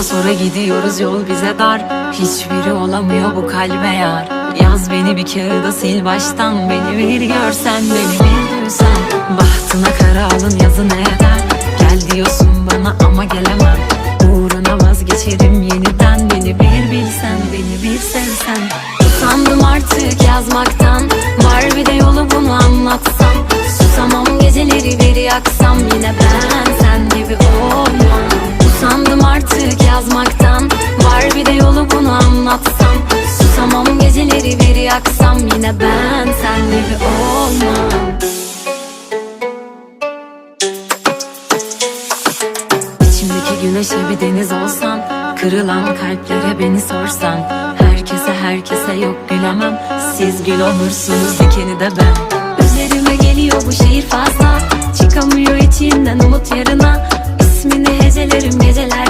Sonra sonra gidiyoruz yol bize dar. Hiçbiri olamıyor bu kalbe yar. Yaz beni bir kağıda sil baştan. Beni bir görsen beni bir duysan. Bahtına kara alın yazı ne eder Gel diyorsun bana ama gelemem. Uğruna vazgeçerim yeniden. Beni bir bilsen beni bir sevsen. Usandım artık yazmaktan. Var bir de yolu bunu anlatsam. Susamam geceleri bir yaksam. Yine ben anlatsam Susamam geceleri bir yaksam Yine ben sen gibi olmam. İçimdeki güneşe bir deniz olsan Kırılan kalplere beni sorsan Herkese herkese yok gülemem Siz gül olursunuz dikeni de ben. Üzerime geliyor bu şehir fazla Çıkamıyor içimden umut yarına İsmini hecelerim gecelerde